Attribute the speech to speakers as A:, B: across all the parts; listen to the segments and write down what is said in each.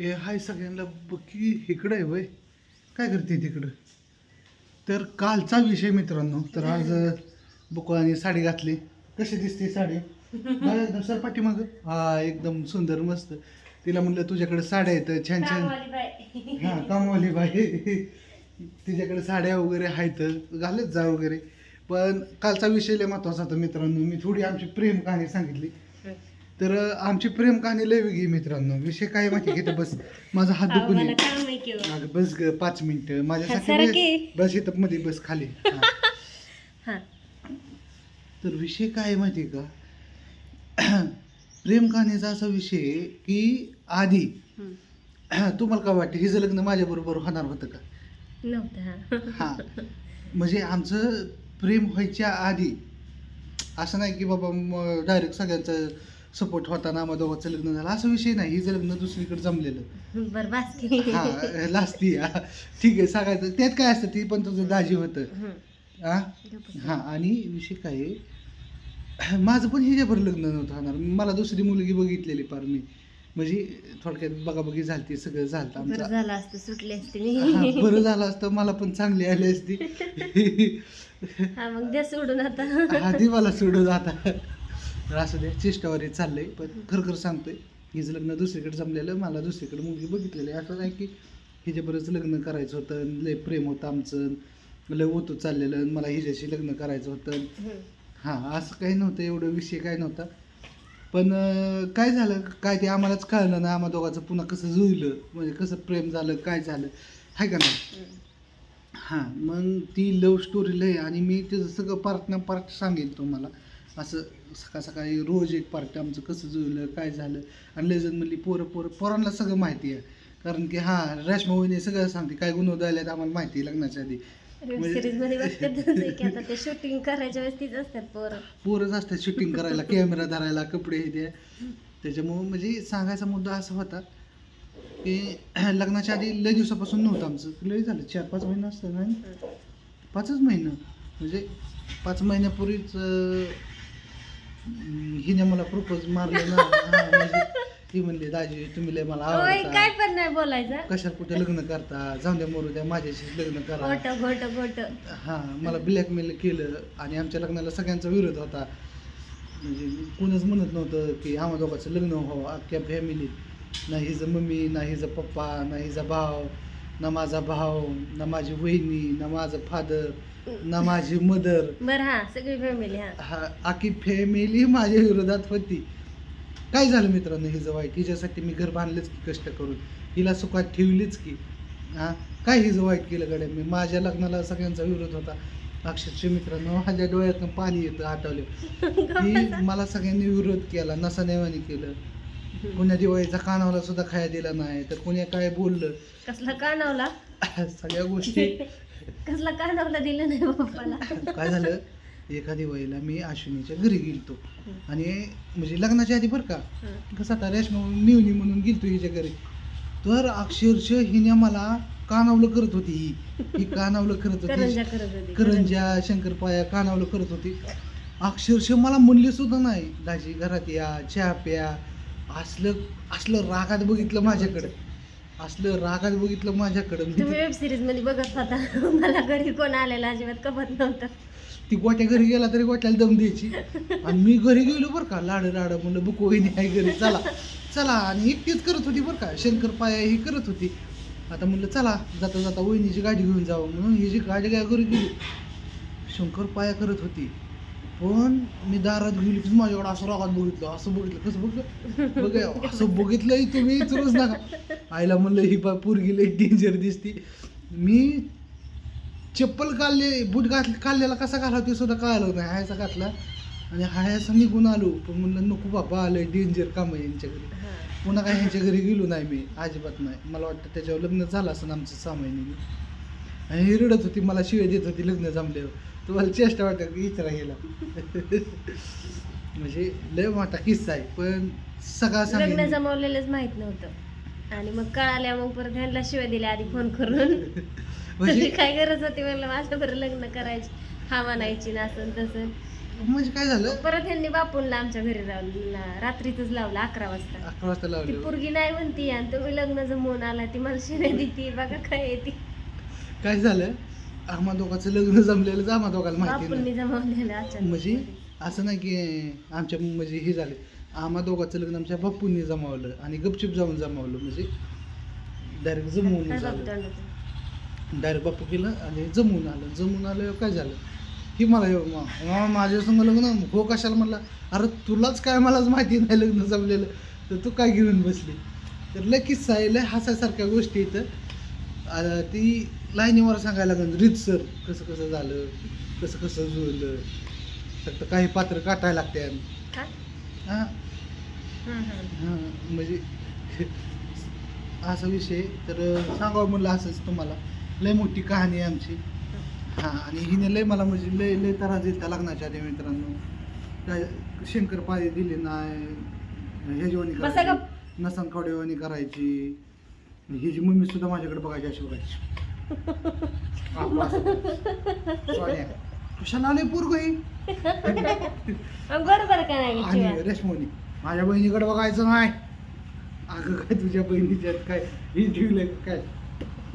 A: ए हाय सगळ्यांना बक्की इकडं आहे वय. काय करते तिकडं? तर कालचा विषय मित्रांनो तर आज बुकळाने साडी घातली. कशी दिसते साडी? बघा एकदम सर पाठीमाग. हा एकदम सुंदर मस्त. तिला म्हणलं तुझ्याकडे साड्या आहेत छान छान. हा कामवाली बाई. तिच्याकडे साड्या वगैरे आहेत घालत जा वगैरे. पण कालचा विषय लय महत्त्वाचा होता मित्रांनो. मी थोडी आमची प्रेम कहाणी सांगितली. तर आमची प्रेम कहाणी लय वेगळी मित्रांनो विषय काय माहिती की इथं बस माझा हात दुखून आहे.
B: हो.
A: अगं बस ग पाच मिनिटं माझ्यासाठी बस- इथं मध्ये बस खाली हा.
B: हा.
A: तर विषय काय आहे माहिती आहे का प्रेम कहाणीचा असा विषय आहे की आधी
B: हम्म.
A: तुम्हाला काय वाटतं हिचं लग्न माझ्या बरोबर होणार होतं का
B: नव्हतं हा.
A: हा म्हणजे आमचं प्रेम व्हायच्या आधी असं नाही की बाबा डायरेक्ट सगळ्यांचं सपोर्ट होता ना मग दोघांचं लग्न झालं असं विषय नाही हिचं लग्न दुसरीकडे जमलेलं.
B: बरं बास. की
A: हा लास्ती हा. ठीक आहे सांगायचं त्यात काय असतं ती पण तुझं दाजी होतं.
B: हम्म.
A: हा हा आणि विषय काय आहे? माझं पण हिच्यावर लग्न नव्हतं होणार. मला दुसरी मुलगी बघितलेली पार मी. म्हणजे थोडक्यात बघाबघी झालती सगळं झालं
B: बरं
A: आमचं.
B: झालं असतं सुटले असते.
A: हा, बरं झालं असतं मला पण चांगली आली असती.
B: हा मग द्या सोडून आता.
A: आधी मला सोडून आता. तर असं द्या चेष्टावर चाललंय पण खरं खरं सांगतोय हिचं लग्न दुसरीकडे जमलेलं मला दुसरीकडे मुलगी बघितलेली आहे. असं नाही की हिच्याबरोबरच लग्न करायचं होतं लय प्रेम होतं आमचं लय ओतू चाललेलं आणि मला हिच्याशी लग्न करायचं होतं. हां असं काही नव्हतं एवढं विषय काय नव्हता पण काय झालं काय ते आम्हालाच कळलं ना आम्हा दोघांचं पुन्हा कसं जुळलं म्हणजे कसं प्रेम झालं काय झालं आहे का नाही. हां मग ती लव्ह स्टोरी लय आणि मी तिचं सगळं पार्ट ना पार्ट सांगेन तुम्हाला असं सकाळ सकाळी रोज एक पार्ट आमचं कसं जुळलं काय झालं? आणि लेजन म्हणली पोरं पोरं पोरांना सगळं माहिती आहे. कारण की हां रेशमा वहिनी सगळं सांगते. काय गुन्हे झाले आम्हाला माहिती आहे लग्नाच्या आधी. म्हणजे-
B: शूटिंग करायच्या वेळेस तीच असतात पोरं.
A: पोरच असतात शूटिंग करायला कॅमेरा धरायला कपडे हे ते. त्याच्यामुळं म्हणजे सांगायचा मुद्दा असा होता की लग्नाच्या आधी लय दिवसापासून नव्हतं आमचं. लय झालं चार पाच महिने असतं ना? पाचच महिनं. म्हणजे पाच महिन्यापूर्वीच हिने मला प्रपोज मारले ना. हा, म्हणजे ती म्हणली दाजी तुम्ही लय मला
B: होय काय
A: आवडता
B: पण नाही बोलायचं.
A: कशाला कुठे लग्न करता? जाऊन द्या मरू द्या माझ्याशी लग्न करा. हां मला ब्लॅकमेल केलं आणि आमच्या लग्नाला सगळ्यांचा विरोध होता. म्हणजे कोणच म्हणत नव्हतं की आम्हा दोघांचं लग्न व्हावं अख्ख्या फॅमिलीत ना हिचं मम्मी ना हिचं पप्पा ना हिचा भाव ना माझा भाव ना माझी वहिनी ना माझं फादर ना माझी मदर.
B: बर हा सगळी फॅमिली हा.
A: हा अख्खी फॅमिली माझ्या विरोधात होती. काय झालं मित्रांनो हिचं वाईट हिच्यासाठी मी घर बांधलंच की कष्ट करून. हिला सुखात ठेवलीच की. हा काय हिचं वाईट केलं गड्या? मी माझ्या लग्नाला सगळ्यांचा विरोध होता. अक्षरशः मित्रांनो माझ्या डोळ्यातून पाणी येतं आठवलं. की मला सगळ्यांनी विरोध केला नसानेवानी केलं. कोण्या दिवाळीचा कानावला सुद्धा खाया दिला नाही. तर कोणी काय बोललं?
B: कसला कानावला?
A: सगळ्या गोष्टी.
B: कसला कानावला दिलं नाही बाप्पाला
A: काय झालं? एका दिवाळीला मी अश्विनीच्या घरी गेलतो. आणि म्हणजे लग्नाच्या आधी बरं का. कसं आता रेशमा मिवणी म्हणून गेलतो हिच्या घरी. तर अक्षरशः हिने मला कानावलं करत होती ही. ही कानावलं करत होती.
B: करंजा करत होती
A: करंजा. शंकरपाया कानावलं करत होती. अक्षरशः मला म्हणले सुद्धा नाही. दाजी घरात या चहा प्या. असलं असलं रागात बघितलं माझ्याकडे. असलं रागात बघितलं माझ्याकडं. मी
B: तुम्ही वेब सिरीजमध्ये बघत होता. मला घरी कोण आलेला अजिबात कपत नव्हतं.
A: ती गोट्या घरी गेला तरी गोट्याला दम द्यायची. आणि मी घरी गेलो बरं का लाड लाड म्हणलं बुक वहिनी आहे घरी चला चला. आणि एकटीच करत होती बरं का शंकर पाया ही करत होती. आता म्हणलं चला जाता जाता वहिनीची गाडी घेऊन जावं म्हणून ही जी गाडी काय घरी गेली शंकर पाया करत होती. पण मी दारात गेली की माझ्याकडे असं रागात बघितलं असं बघितलं कसं बघ बघ असं बघितलं तुम्ही इथूनच नका. आईला म्हणलं ही बा पोरगी लई डेंजर दिसती. मी चप्पल काढले बूट घात काढलेला कसा घाला ते सुद्धा कळालं नाही. हायचा घातला आणि हायचा निघून आलो. पण म्हणलं नको बाबा आलं डेंजर काम आहे यांच्या घरी. पुन्हा काय ह्यांच्या घरी गेलो नाही मी अजिबात नाही. मला वाटतं त्याच्यावर लग्न झालं असं आमचं सहा महिन्याने आणि ही रडत होती मला शिवाय देत होती लग्न जमल्यावर. तुम्हाला चेष्टा वाटत की गेला म्हणजे लय मोठा किस्सा आहे पण सगळा
B: लग्न
A: सांगितलं
B: जमवलेलंच माहीत नव्हतं. आणि मग कळाल्या मग परत ह्यांना शिवाय दिल्या आधी फोन करून.
A: म्हणजे
B: काय गरज होती म्हणलं माझ्या बरं लग्न करायची. हा म्हणायची ना असं तसं.
A: म्हणजे काय झालं?
B: परत ह्यांनी बापूंला आमच्या घरी जाऊन रात्रीच लावलं अकरा वाजता.
A: अकरा वाजता
B: ती
A: लावले
B: पोरगी नाही म्हणती आणि तुम्ही लग्न जमवून आला ती मला शिवाय देते बघा काय येते
A: काय झालं? आम्हा दोघांचं लग्न जमलेलं आम्हा दोघांना माहिती नाही. म्हणजे असं नाही की आमच्या म्हणजे हे झाले. आम्हा दोघांचं लग्न आमच्या बापूंनी जमावलं आणि गपचिप जाऊन जमावलं. म्हणजे डायरेक्ट जमवून झालं? डायरेक्ट बापू केलं आणि जमून आलं. जमून आलं काय झालं? ही मला येऊ मा- मा- माझ्या संग लग्न हो कशाला म्हणला? अरे तुलाच काय मलाच माहिती नाही लग्न जमलेलं. तर तू काय घेऊन बसली? तर आहे लय हसायसारख्या गोष्टी इथं ती लाईनीवर सांगायला लागेल रीतसर कसं कसं झालं? कसं कसं जुळलं? फक्त काही पात्र काटायला लागते? हां.
B: हं,
A: म्हणजे असा विषय तर सांगावं म्हणलं असंच तुम्हाला. लय मोठी कहाणी आहे आमची. हां आणि हिने लय मला म्हणजे लय लय त्रास दिला लग्नाच्या आधी मित्रांनो. काय शंकर पाळी दिली नाही. हे जेवणी. नसन खवडेवाणी करायची. ही जी मम्मी सुद्धा माझ्याकडे बघायची अशी बघायची. पोरग ही.
B: बरोबर का
A: आणि? रेशमोनी माझ्या बहिणीकडे बघायचं नाही. अगं काय तुझ्या बहिणीच्यात काय? ही ठेवलंय का काय?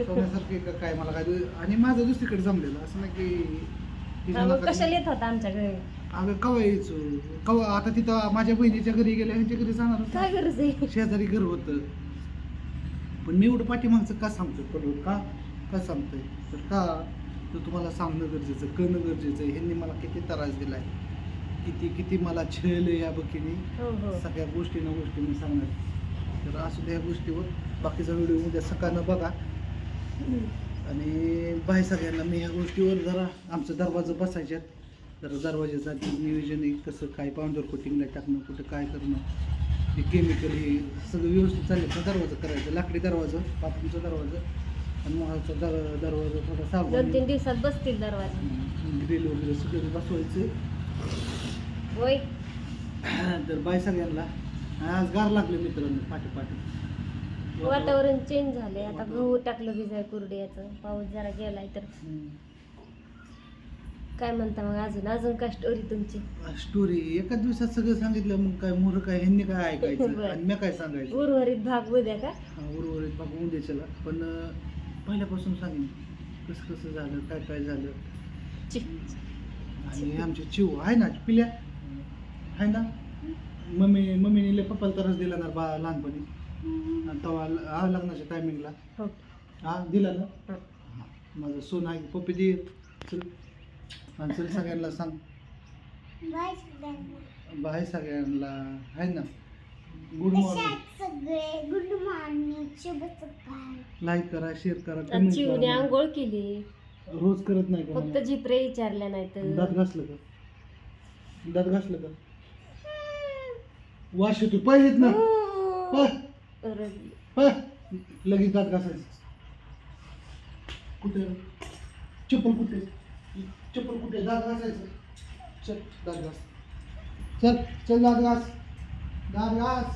A: सोन्यासारखे का काय? मला काय दु- आणि माझं दुसरीकडे जमलेलं. असं नाही की तिच्या
B: मग
A: नाकात-
B: कशाला येत होता आमच्या घरी?
A: अगं कवा यायचो? कवा आता तिथं माझ्या बहिणीच्या घरी गेल्या ह्यांच्या घरी जाणार होतो.
B: काय गरज आहे?
A: शेजारी घर होतं. पण मी एवढं पाठीमागचं का सांगतो? का? का सांगतोय तर का? तर तुम्हाला सांगणं गरजेचं कळणं गरजेचं आहे. ह्यांनी मला किती त्रास दिलाय. किती किती मला छळलं या बकीने
B: हो हो.
A: सगळ्या गोष्टी ना गोष्टी मी सांगणार तर असू द्या गोष्टीवर. बाकीचा व्हिडिओ उद्या सकाळनं बघा. आणि बाय सगळ्यांना. मी ह्या गोष्टीवर जरा आमचं दरवाजा बसायच्यात. जरा दरवाजाचं नियोजन आहे. कसं काय पावडर कोटिंगला टाकणं कुठं काय करणं. हे केमिकल हे सगळं व्यवस्थित चाललं तर दरवाजा करायचं. लाकडी दरवाजा बाथरूमचा दरवाजा. आणि दर दरवाजा थोडा
B: दोन तीन दिवसात बसतील दरवाजा.
A: ग्रिल वगैरे सगळं बसवायचं.
B: होय.
A: तर बाय सगळ्यांना आज गार लागले मित्रांनो पाठी पाठी.
B: वातावरण चेंज झालंय. आता गहू टाकलं भिजाय कुरड्याचं. पाऊस जरा गेलाय तर. काय म्हणता मग अजून? अजून काय स्टोरी तुमची?
A: स्टोरी एका दिवसात सगळं सांगितलं. मग काय मोर काय ह्यांनी काय ऐकायचं?
B: बरं.
A: आणि मी काय सांगायचं?
B: उर्वरित भाग उद्या का?
A: हा, उर्वरित भाग उद्याच्याला. पण अं, पहिल्यापासून सांगेन. कसं कसं झालं काय काय झालं. आणि आमचे चिव आहे ना पिल्या? आहे ना? मम्मी मम्मीने लय पप्पाला त्रास दिला ना बा लहानपणी. आणि तेव्हा हा लग्नाच्या टायमिंगला
B: हो.
A: हा दिला ना?
B: हं.
A: माझं सोन आहे पप्पी दे. चल. आणि चल सगळ्यांना सांग. बाय सगळ्यांना. आहे ना? गुड मॉर्निंग
C: सगळे? गुड मॉर्निंग
A: लाईक करा शेअर करा
B: चिवने
A: करा.
B: आंघोळ केली.
A: रोज करत नाही का
B: फक्त
A: मला?
B: झिपरे विचारल्या नाही
A: दात
B: तर
A: घासलं का? दात घासलं का? वाश येतो पाहिजेत ना.
B: हो.
A: पळ,
B: रडली.
A: पळ. लगेच दात घासायचं. कुठे? चप्पल कुठे? चप्पल कुठे? दात घासायचं. चल दात घास. चल चल दात घास. दात घास.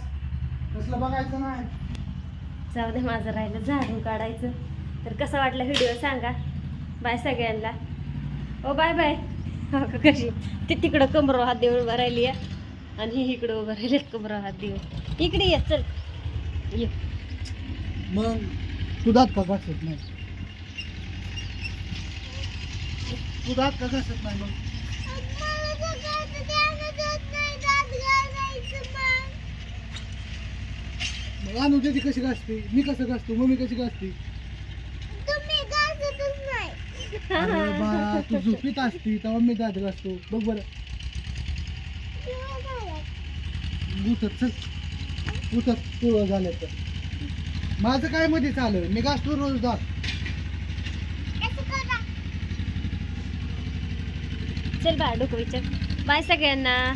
A: कसलं बघायचं नाही.
B: जाऊ दे माझं राहिलं झाडून काढायचं. तर कसं वाटलं व्हिडिओ सांगा. बाय सगळ्यांना. ओ बाय बाय हो का कशी? ती तिकडं कमरो हात देऊन उभं राहिली आहे. आणि ही इकडं उभं राहिलेत कमरो हात देऊन. इकडे ये चल. ये.
A: मग तू का घासत नाही? तू का घासत नाही मग? त्याची कशी घासते मी कसं घासतो मम्मी कशी अरे बा तू झोपीत असती तेव्हा मी दात घासतो. बघ बरं. उतर चल. उतर तू झालं तर माझं काय मध्ये चालू मी घासतो रोज दात.
B: चल बाय डोकं विचार. बाय सगळ्यांना.